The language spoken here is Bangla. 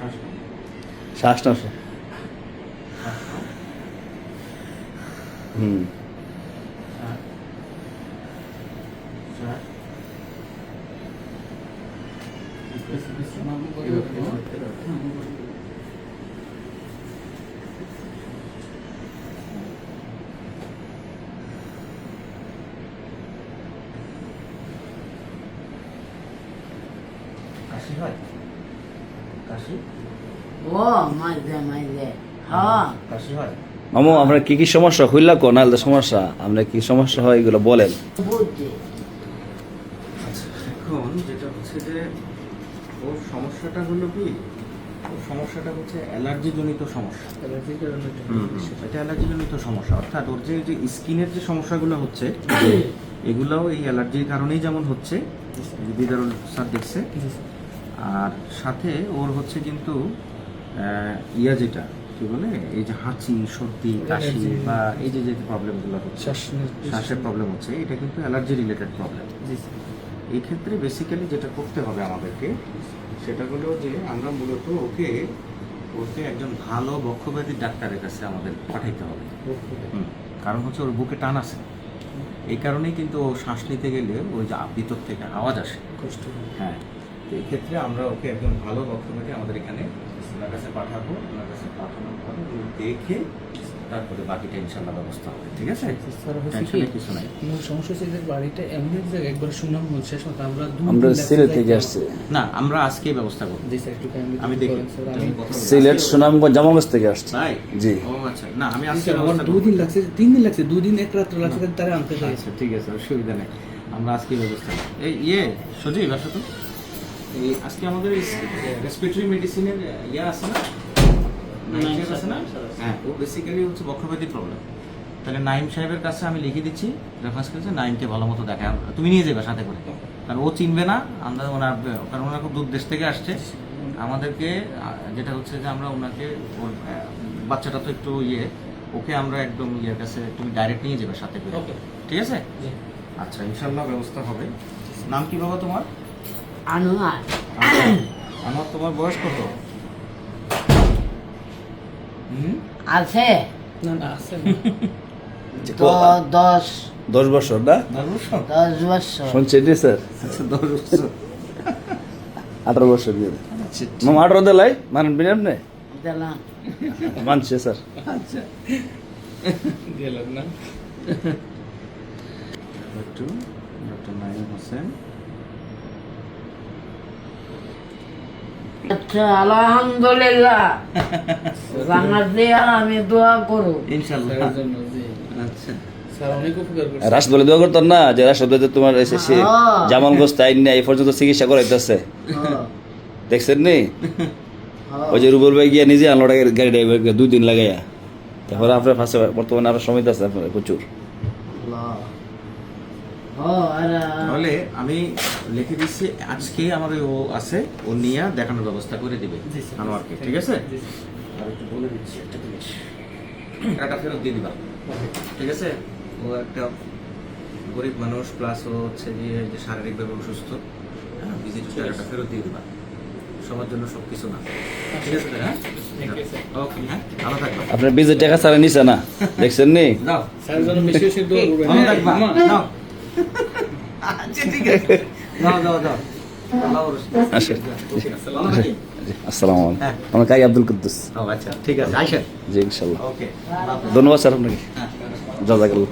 শ্বাস নাও। হুম। কাশি হয় কাশি ও মাঝে মাঝে হ্যাঁ কাশি হয়। মামু আপনার কি কি সমস্যা? হইলা কো নাহলে সমস্যা। আপনার কি সমস্যা হয় এগুলো বলেন। আচ্ছা এখন যেটা হচ্ছে যে ওর সমস্যাটা হলো কি? ওর সমস্যাটা হচ্ছে অ্যালার্জি জনিত সমস্যা। এটা অ্যালার্জি জনিত সমস্যা। অর্থাৎ ওর যে যে স্কিনের যে সমস্যাগুলো হচ্ছে এগুলোও এই অ্যালার্জির কারণেই যেমন হচ্ছে দিদারুল স্যার দেখছে। আর সাথে ওর হচ্ছে কিন্তু ইয়া যেটা কি বলে? এই যে হাঁচি সর্দি কাশি বা এই যে যে প্রবলেমগুলো হচ্ছে শ্বাসের প্রবলেম হচ্ছে এটা কিন্তু অ্যালার্জি রিলেটেড প্রবলেম এই ক্ষেত্রে বেসিক্যালি যেটা করতে হবে আমাদেরকে সেটা হলো যে আমরা মূলত ওকে ওকে একজন ভালো বক্ষব্যাধির ডাক্তারের কাছে আমাদের পাঠাইতে হবে। কারণ হচ্ছে ওর বুকে টান আছে। এই কারণেই কিন্তু ও শ্বাস নিতে গেলে ওই যে ভিতর থেকে আওয়াজ আসে। কষ্ট হ্যাঁ তো এই ক্ষেত্রে আমরা ওকে একজন ভালো বক্ষব্যাধি আমাদের এখানে ওনার কাছে পাঠাবো ওনার কাছে পাঠানোর পরে উনি দেখে তারপরে বাকিটা ইনশাল্লাহ ব্যবস্থা হবে ঠিক আছে? হচ্ছে কিছু নাই। সমস্যা হচ্ছে এদের বাড়িটা এমন এক জায়গায় একবার সুনাম মতো আমরা আমরা সিলেট থেকে আসছি। না আমরা আজকেই ব্যবস্থা করব। জি স্যার একটু আমি দেখি। সিলেট সুনামগঞ্জ জামাগঞ্জ থেকে আসছি। তাই? জি। ও আচ্ছা। না আমি আজকে আমার দিন লাগছে তিন দিন লাগছে দুই দিন এক রাত্র লাগছে তারা আনতে চাই আচ্ছা ঠিক আছে অসুবিধা নেই। আমরা আজকে ব্যবস্থা করব। এই ইয়ে সজীব আসো তো। এই আজকে আমাদের রেসপিরেটরি মেডিসিনের ইয়ে আছে না? আছে না? হ্যাঁ ও বেসিক্যালি হচ্ছে বক্ষব্যাধি প্রবলেম তাহলে নাইম সাহেবের কাছে আমি লিখে দিচ্ছি রেফারেন্স করেছে নাইমকে ভালো মতো দেখা তুমি নিয়ে যাবে সাথে করে। কারণ ও চিনবে না আমরা ওনার কারণ ওনার খুব দূর দেশ থেকে আসছে। আমাদেরকে যেটা হচ্ছে যে আমরা ওনাকে ওর বাচ্চাটা তো একটু ইয়ে ওকে আমরা একদম ইয়ের কাছে তুমি ডাইরেক্ট নিয়ে যাবে সাথে করে. ঠিক আছে? আচ্ছা ইনশাল্লাহ ব্যবস্থা হবে। নাম কি বাবা তোমার? আনোয়ার। আচ্ছা, আমার তোমার বয়স কত? হুম? আছে? না না আছে দ- দশ। দশ বছর না? দশ বছর? শুনছেন স্যার? আচ্ছা দশ বছর। আঠারো বছর দিয়ে আচ্ছা আঠারো দিলাই মানেন বিনি আপনি? মানছে স্যার। আচ্ছা। গেলাম না। একটু ডক্টর নাইম হোসেন। আচ্ছা আলহামদুলিল্লাহ। আমি দোয়া করু। আচ্ছা। করতেন না যে তোমার এসে সে হ্যাঁ। জামালগঞ্জ তাই না এই পর্যন্ত চিকিৎসা করাইতেছে। হ্যাঁ, দেখছেন নি? হ্যাঁ। ওই যে রুবল ভাই গিয়া নিজে আনলো গাড়ি ড্রাইভার দুই দিন লাগাইয়া। তারপরে আপনার পাশে বর্তমানে আপনার সময় আছে আপনার প্রচুর। তাহলে আমি লিখে দিচ্ছি আজকে আমার ও আছে ও নিয়ে দেখানোর ব্যবস্থা করে দিবে আনোয়ারকে ঠিক আছে? আর একটু বলে দিচ্ছি একটা জিনিস। টাকা ফেরত দিয়ে দিবা। ঠিক আছে? ও একটা গরিব মানুষ প্লাস ও হচ্ছে যে যে শারীরিকভাবে অসুস্থ হ্যাঁ ভিজিট টাকাটা ফেরত দিয়ে দিবা। সবার জন্য সব কিছু না। ঠিক আছে হ্যাঁ? Thank you, হ্যাঁ ভালো থাকবা। আপনার বীজের টাকা ছাড়া নিছে না। দেখছেন নি আচ্ছা ঠিক আছে আসসালামু আলাইকুম। আমার কাই আব্দুল কুদ্দুস। ঠিক আছে জি ইনশাল্লাহ। ধন্যবাদ স্যার আপনাকে। হ্যাঁ। জাজাকাল্লাহ।